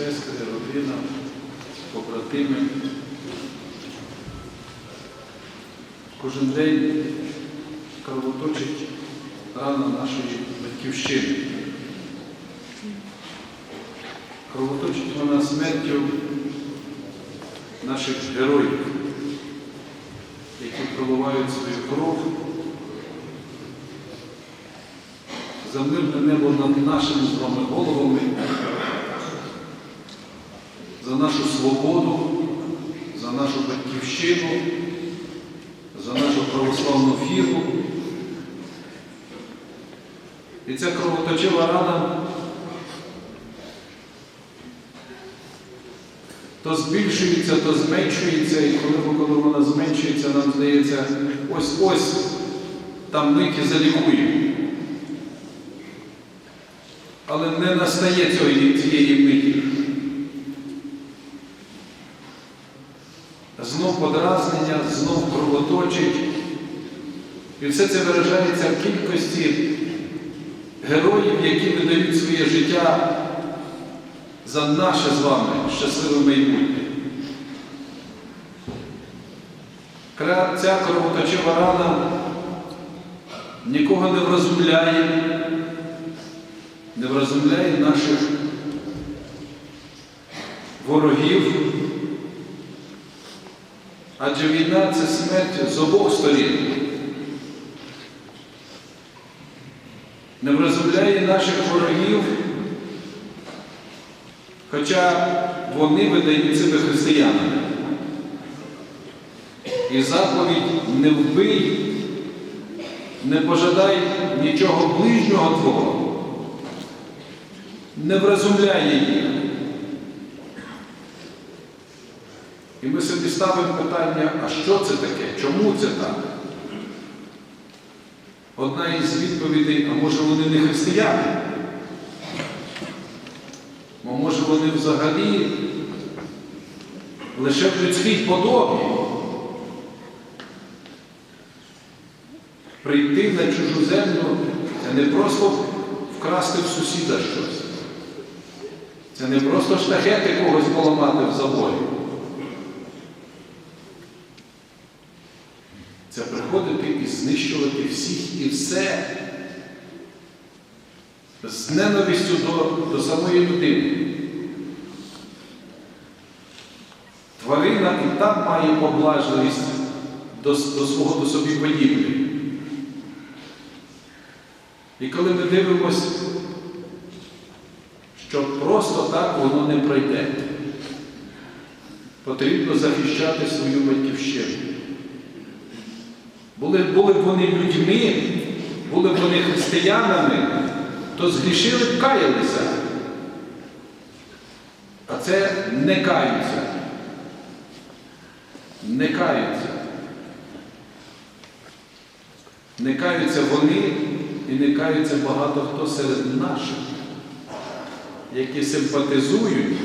сестри, родина, побратими. Кожен день кровоточить рана нашої батьківщини. Кровоточить вона смертю наших героїв, які проливають свою кров за мирне небо над нашими з вами головами, за нашу свободу, за нашу батьківщину, за нашу православну віру. І ця кровоточива рана то збільшується, то зменшується, і коли, коли вона зменшується, нам здається, ось-ось там миті залікує. Але не настає цієї, миті. Знов подразнення, знов кровоточить. І все це виражається в кількості героїв, які видають своє життя за наше з вами щасливе майбутнє. Ця кровоточива рана нікого не врозумляє, не врозумляє наших ворогів. Адже війна це смерть з обох сторін. Не врозумляє наших ворогів, хоча вони видають себе християнами. І заповідь не вбий, не пожадай нічого ближнього Твого, не врозумляє їх. І ми собі ставимо питання, а що це таке? Чому це так? Одна із відповідей, а може вони не християни? А може вони взагалі лише в людській подобі прийти на чужу землю це не просто вкрасти в сусіда щось. Це не просто штахети когось поламати в заборі. Це приходити і знищувати всіх і все з ненавистю до, до самої людини. Тварина і там має поблажливість до, до свого до собі подібних. І коли ми дивимося, що просто так воно не пройде, потрібно захищати свою батьківщину. Були, були б вони людьми, були б вони християнами, то згрішили б каялися. А це не каються. Не каються. Не каються вони і не каються багато хто серед наших, які симпатизують,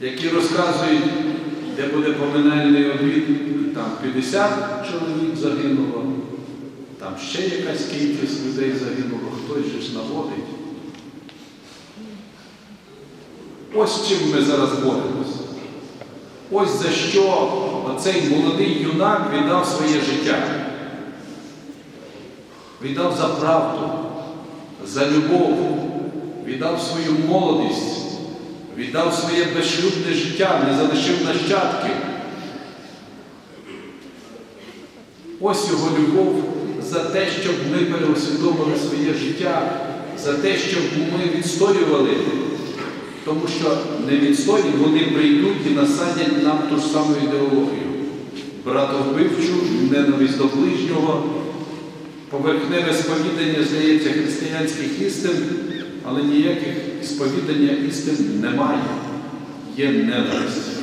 які розказують, де буде поминальний обід, там 50 чоловік загинуло, там ще якась кількість людей загинуло, хтось же наводить. Ось чим ми зараз боремося. Ось за що оцей молодий юнак віддав своє життя. Віддав за правду, за любов, віддав свою молодість, віддав своє безшлюбне життя, не залишив нащадків. Ось його любов за те, щоб ми переосвідомили своє життя, за те, щоб ми відстоювали, тому що не відстоюють, вони прийдуть і насадять нам ту ж саму ідеологію. Братовбивчу, ненависть до ближнього, поверхневе сповідання, здається, християнських істин, але ніяких сповідання істин немає. Є ненависть.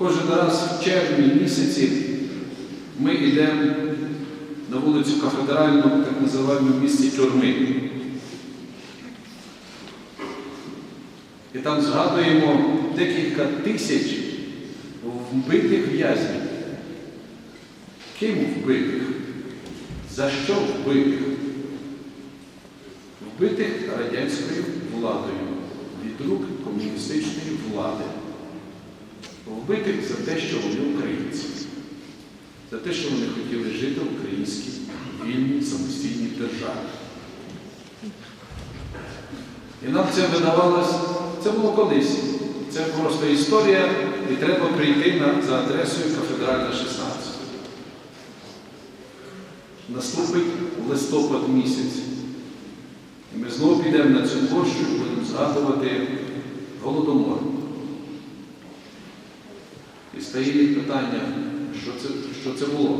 Кожен раз в червні місяці ми йдемо на вулицю Кафедральну, так називаємо в місті тюрми. І там згадуємо декілька тисяч вбитих в'язнів. Ким вбитих? За що вбитих? вбитих радянською владою від рук комуністичної влади, вбитих за те, що вони українці, за те, що вони хотіли жити в українській вільній самостійній державі. І нам це видавалось, це було колись. Це просто історія, і треба прийти на, за адресою кафедральна 16. Наступить листопад місяць. І ми знову підемо на цю площу і будемо згадувати Голодомор. І стає питання, що це, що це було.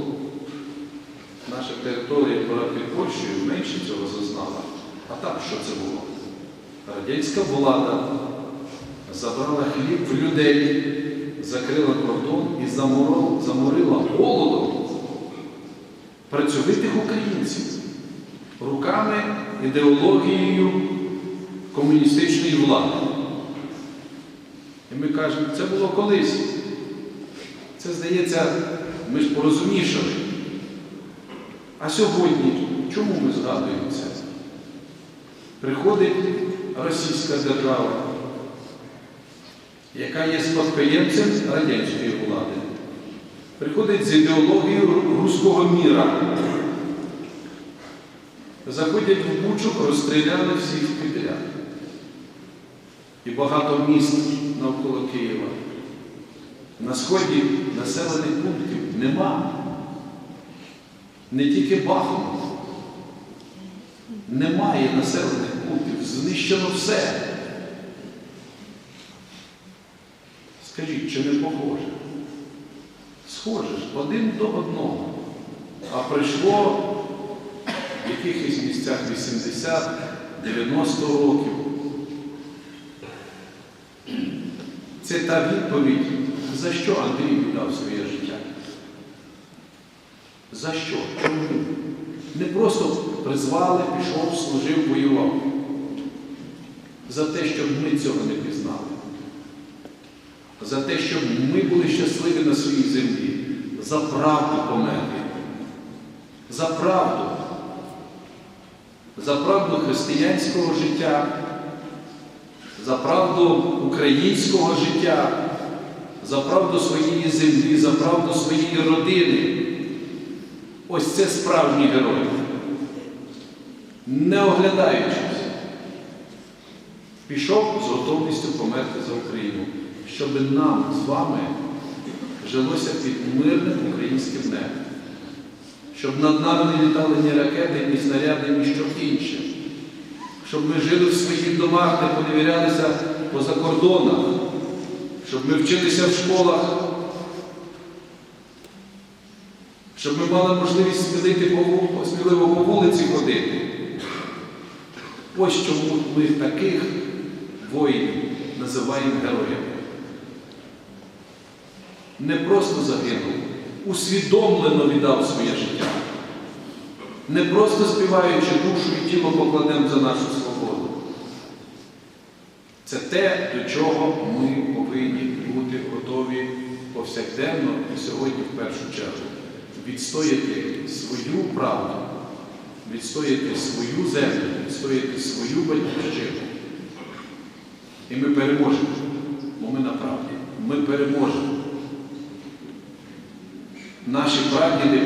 Наша територія під Польщею менше цього зазнала. А так що це було? Радянська влада забрала хліб в людей, закрила кордон і заморила, заморила голодом працьовитих українців руками, ідеологією комуністичної влади. І ми кажемо, це було колись. Це, здається, ми ж порозумішали. А сьогодні чому ми згадуємо це? Приходить російська держава, яка є спадкоємцем радянської влади. Приходить з ідеологією руського міра. Заходять в Бучу, розстріляли всіх підряд. І багато міст навколо Києва. На сході населених пунктів нема. Не тільки Бахмут. Немає населених пунктів, знищено все. Скажіть, чи не похоже? Схоже ж, один до одного. А прийшло в якихось місцях 80-90 років. Це та відповідь, за що Андрій віддав своє життя. За що? Чому? Не просто призвали, пішов, служив, воював. За те, щоб ми цього не пізнали. За те, щоб ми були щасливі на своїй землі. За правду померли. За правду. За правду християнського життя, за правду українського життя, за правду своєї землі, за правду своєї родини. Ось це справжній герой. Не оглядаючись, пішов з готовністю померти за Україну, щоб нам з вами жилося під мирним українським небом. Щоб над нами не літали ні ракети, ні снаряди, ні що інше. Щоб ми жили в своїх домах, не поневірялися по закордонах, щоб ми вчилися в школах, щоб ми мали можливість смілити сміливо по вулиці ходити. Ось чому ми таких воїнів називаємо героями. Не просто загинув, усвідомлено віддав своє життя. Не просто співаючи душу і тіло покладемо за нашу свободу. Це те, до чого ми повинні бути готові повсякденно і сьогодні в першу чергу. Відстояти свою правду, відстояти свою землю, відстояти свою батьківщину. І ми переможемо, бо ми на правді. Ми переможемо. Наші прадіди,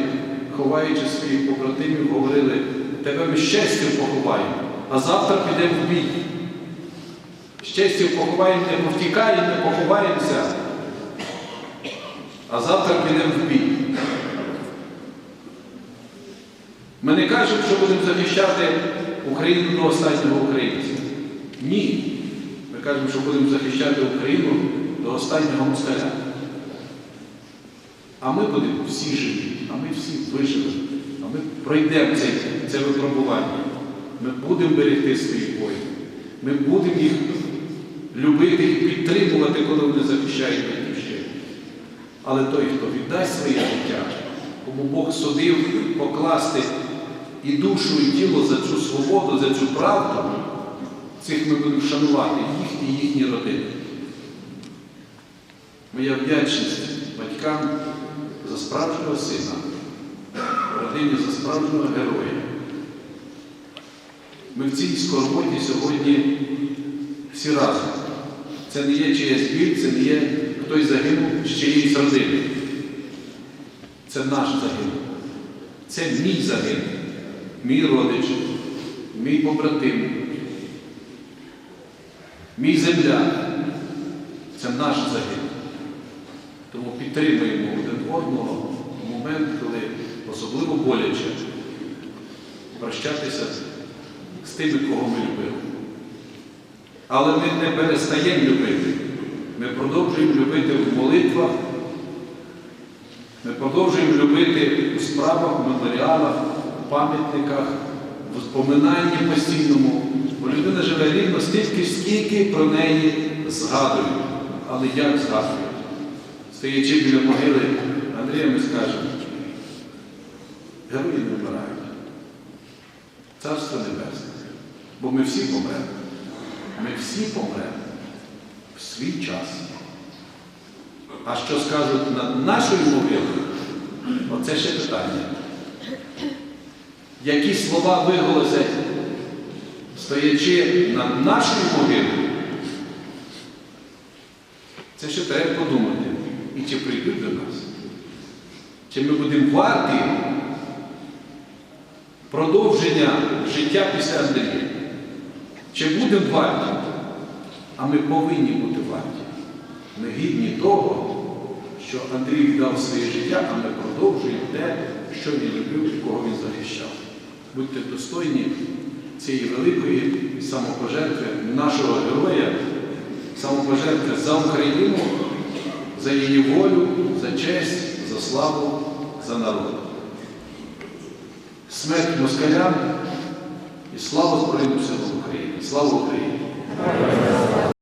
ховаючи своїх побратимів, говорили, тебе ми щастям поховаємо, а завтра підемо в бій. Щастям поховаємо, не повтікаємо, не поховаємося, а завтра підемо в бій. Ми не кажемо, що будемо захищати Україну до останнього українця. Ні. Ми кажемо, що будемо захищати Україну до останнього москаля. А ми будемо всі живі, а ми всі виживемо, а ми пройдемо це, це випробування. Ми будемо берегти своїх воїнів. Ми будемо їх любити і підтримувати, коли вони захищають батьківщину. Але той, хто віддасть своє життя, кому Бог судив покласти і душу, і тіло за цю свободу, за цю правду, цих ми будемо шанувати їх і їхні родини. Моя вдячність батькам за справжнього сина, родині за справжнього героя. Ми в цій скорботі сьогодні всі разом. Це не є чиясь біль, це не є хтось загинув з чиєїсь родини. Це наш загинув. Це мій загин, мій родич, мій побратим, мій земля. Це наш загин. Тому підтримуємо один одного в момент, коли особливо боляче прощатися з тими, кого ми любили. Але ми не перестаємо любити. Ми продовжуємо любити в молитвах, ми продовжуємо любити у справах, в меморіалах, у пам'ятниках, в споминанні постійному. Бо людина живе рівно стільки, скільки про неї згадують. Але як згадують? Стоячи біля могили Андрія, ми скажемо, герої не вмирають. Царство Небесне. Бо ми всі помремо. Ми всі помремо в свій час. А що скажуть над нашою могилою, оце ще питання. Які слова виголосять, стоячи над нашою могилою, це ще треба подумати. І чи прийдуть до нас? Чи ми будемо варті продовження життя після Андрія? Чи будемо варті? А ми повинні бути варті. Ми гідні того, що Андрій дав своє життя, а ми продовжуємо те, що він любив і кого він захищав. Будьте достойні цієї великої самопожертви нашого героя, самопожертви за Україну, за її волю, за честь, за славу, за народ. Смерть москалям і слава Збройним силам України. Слава Україні!